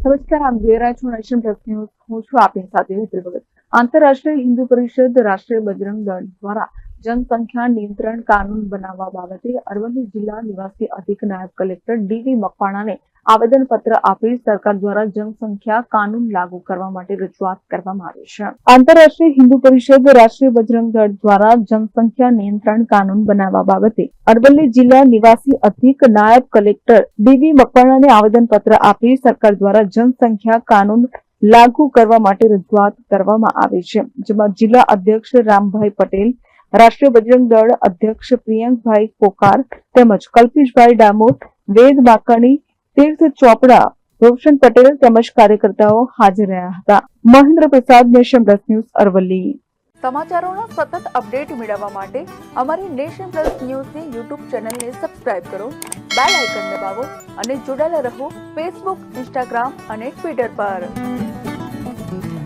નમસ્કાર, આમ જોઈ રહ્યા છો નેશન પ્લસ ન્યૂઝ હું છું આપની સાથે હેતલ ભગત. આંતરરાષ્ટ્રીય હિન્દુ પરિષદ રાષ્ટ્રીય બજરંગ દળ દ્વારા જનસંખ્યા નિયંત્રણ કાનૂન બનાવવા બાબતે અરવલ્લી જિલ્લા નિવાસી અધિક નાયબ કલેક્ટર ડીવી મકવાણાને આવેદનપત્ર આપી સરકાર દ્વારા જનસંખ્યા કાનૂન લાગુ કરવા માટે રજૂઆત કરવામાં આવી છે. આંતરરાષ્ટ્રીય હિન્દુ પરિષદ રાષ્ટ્રીય બજરંગ દળ દ્વારા જનસંખ્યા નિયંત્રણ કાનૂન બનાવવા બાબતે અરવલ્લી જિલ્લા નિવાસી અધિક નાયબ કલેક્ટર ડીવી મકવાણાને આવેદનપત્ર આપી સરકાર દ્વારા જનસંખ્યા કાનૂન લાગુ કરવા માટે રજૂઆત કરવામાં આવી છે. જેમાં જિલ્લા અધ્યક્ષ રામભાઈ પટેલ, રાષ્ટ્રીય બજરંગ દળ અધ્યક્ષ પ્રિયંકભાઈ કોકાર તેમજ કલ્પેશભાઈ ડામોર, વેદ બાકાણી તીર્થ ચોપડા રોશન પટેલ તેમજ કાર્યકર્તાઓ હાજર રહ્યા હતા Mahendra Prasad Nation Plus News Aravalli સમાચારોનો સતત અપડેટ મેળવવા માટે અમારી નેશન પ્લસ ન્યૂઝની યુટ્યુબ ચેનલને સબસ્ક્રાઇબ કરો બેલ આઇકન દબાવો અને જોડાયેલા રહો ફેસબુક ઇન્સ્ટાગ્રામ અને ટ્વિટર પર